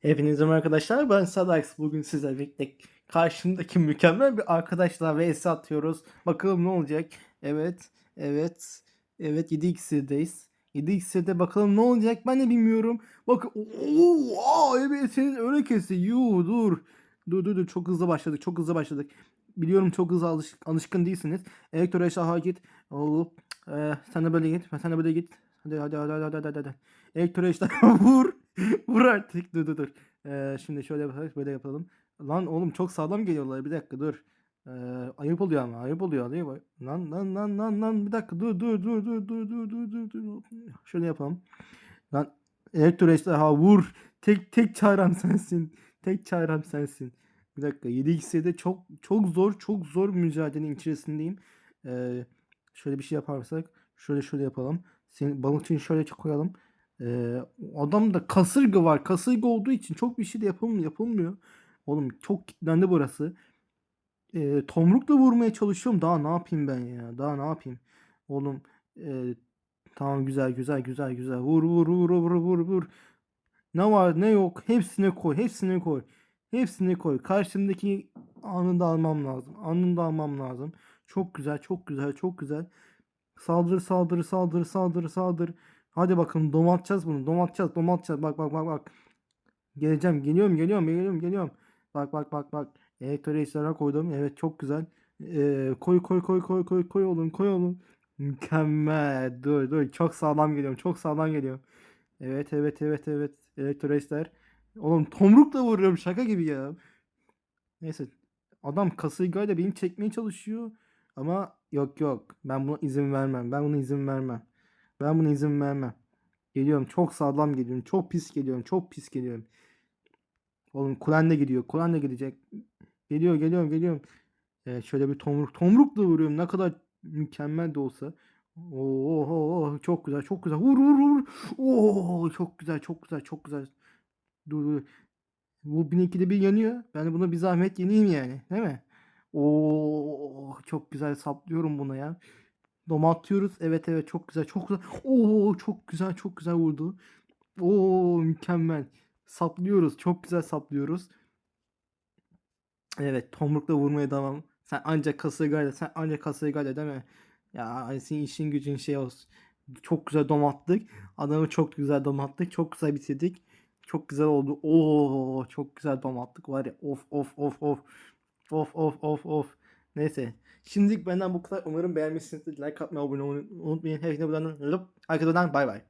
Hepinize merhaba arkadaşlar. Ben Sadax. Bugün sizlerle birlikte karşımdaki mükemmel bir arkadaşla vs atıyoruz. Bakalım ne olacak? Evet, evet, evet 7 iksirdeyiz. 7 iksirde bakalım ne olacak ben de bilmiyorum. Bakın ooo evet senin öyle kesti. Yuu dur. Dur dur dur çok hızlı başladık. Çok hızlı başladık. Biliyorum çok hızlı alış, alışkın değilsiniz. Elektro eşyaha git. Oo, e, sen de böyle git. Sen de böyle git. Hadi hadi hadi hadi hadi. hadi. Elektro eşyaha vur. Vur artık. Dur dur dur. Ee, şimdi şöyle yaparız. Böyle yapalım. Lan oğlum çok sağlam geliyorlar. Bir dakika dur. Ee, ayıp oluyor ama. Ayıp oluyor. Ayıp. Lan lan lan lan lan. Bir dakika. Dur dur dur dur dur dur dur dur dur. Şöyle yapalım. Lan elektro ejderha vur. Tek tek çarem sensin. Tek çarem sensin. Bir dakika. 7 x'de çok çok zor çok zor mücadelenin içerisindeyim. Ee, şöyle bir şey yaparsak. Şöyle şöyle yapalım. Senin balıkçıyı şöyle koyalım. Ee, adamda kasırga var. Kasırga olduğu için çok bir şey de yapılmıyor. yapılmıyor. Oğlum çok kilitlendi burası. Ee, tomrukla vurmaya çalışıyorum. Daha ne yapayım ben ya? Daha ne yapayım? Oğlum e, tamam güzel güzel güzel güzel. Vur vur vur vur vur vur. Ne var ne yok hepsine koy. Hepsine koy. Hepsine koy. Karşımdaki anında almam lazım. Anında almam lazım. Çok güzel çok güzel çok güzel. Saldır saldır saldır saldır saldır. Hadi bakalım domatacağız bunu. Domatacağız domatacağız. Bak bak bak bak. Geleceğim. Geliyorum geliyorum geliyorum geliyorum. Bak bak bak bak. Elektro koydum. Evet çok güzel. Ee, koy koy koy koy koy koy oğlum koy oğlum. Mükemmel. Dur dur. Çok sağlam geliyorum. Çok sağlam geliyorum. Evet evet evet evet. Elektro ejder. Oğlum tomrukla vuruyorum. Şaka gibi ya. Neyse. Adam kasırgayla beni çekmeye çalışıyor. Ama yok yok. Ben buna izin vermem. Ben buna izin vermem. Ben buna izin vermem. Geliyorum. Çok sağlam geliyorum. Çok pis geliyorum. Çok pis geliyorum. Oğlum Kulen de gidiyor. Kulen de gidecek. Geliyor geliyorum geliyorum. Evet, şöyle bir tomruk. Tomrukla vuruyorum. Ne kadar mükemmel de olsa. Oo, oo, oo, çok güzel çok güzel. Vur vur vur. Oo, çok güzel çok güzel çok güzel. Dur dur. Bu 1002'de bir yanıyor. Ben buna bir zahmet yeneyim yani. Değil mi? Oo, çok güzel saplıyorum buna ya. Domaltıyoruz. Evet evet çok güzel çok güzel. Oo çok güzel çok güzel vurdu. Oo mükemmel. Saplıyoruz. Çok güzel saplıyoruz. Evet tomrukla vurmaya devam. Sen ancak kasırgayla sen ancak kasırgayla değil mi? Ya senin işin gücün şey olsun. Çok güzel domattık. Adamı çok güzel domattık. Çok güzel bitirdik. Çok güzel oldu. Oo çok güzel domattık var ya. Of of of of. Of of of of. Neyse. Şimdilik benden bu kadar. Umarım beğenmişsinizdir. Like atmayı, abone olmayı unutmayın. Hepinize buradan. Arkadan bay bay.